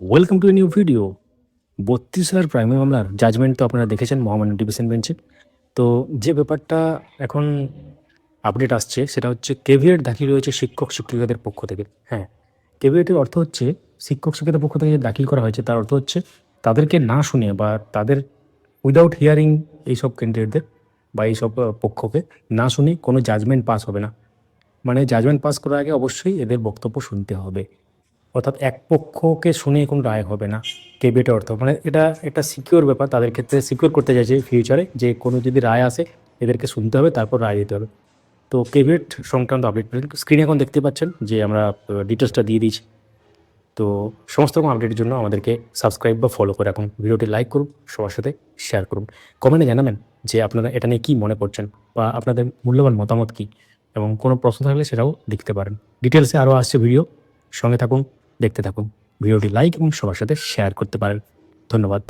Welcome to a new video বত্রিশ হাজার primary মামলার জাজমেন্ট তো আপনারা দেখেছেন মহামান্য ডিভিশন বেঞ্চে তো যে ব্যাপারটা এখন আপডেট আসছে, সেটা হচ্ছে কেভিয়েট দাখিল রয়েছে শিক্ষক শিক্ষিকাদের পক্ষ থেকে। হ্যাঁ কেভিয়েটের অর্থ হচ্ছে, শিক্ষক শিক্ষিকাদের পক্ষ থেকে যে দাখিল করা হয়েছে, তার অর্থ হচ্ছে তাদেরকে না শুনে বা তাদের উইদাউট হিয়ারিং এইসব ক্যান্ডিডেটদের বা এইসব পক্ষকে না শুনে কোনো জাজমেন্ট পাস হবে না। মানে জাজমেন্ট পাস করার আগে অবশ্যই এদের বক্তব্য শুনতে হবে। অর্থাৎ এক পক্ষকে শুনে কোনো রায় হবে না কেবিটা অর্থ মানে এটা একটা সিকিওর ব্যাপার, তাদের ক্ষেত্রে সিকিওর করতে চাইছে ফিউচারে যে কোনো যদি রায় আসে, এদেরকে শুনতে হবে, তারপর রায় দিতে হবে। তো কেবিট সংক্রান্ত আপডেট পেলেন। স্ক্রিনে এখন দেখতে পাচ্ছেন যে আমরা ডিটেলসটা দিয়ে দিয়েছি। তো সমস্ত রকম আপডেটের জন্য আমাদেরকে সাবস্ক্রাইব বা ফলো করে রাখুন। ভিডিওটি লাইক করুন, সবার সাথে শেয়ার করুন। কমেন্টে জানাবেন যে আপনারা এটা নিয়ে কী মনে করছেন বা আপনাদের মূল্যবান মতামত কী এবং কোনো প্রশ্ন থাকলে সেটাও লিখতে পারেন। ডিটেলসে আরও আসছে ভিডিও সঙ্গে থাকুন। দেখতে থাকুন। ভিডিওটি লাইক এবং সবার সাথে শেয়ার করতে পারেন। ধন্যবাদ।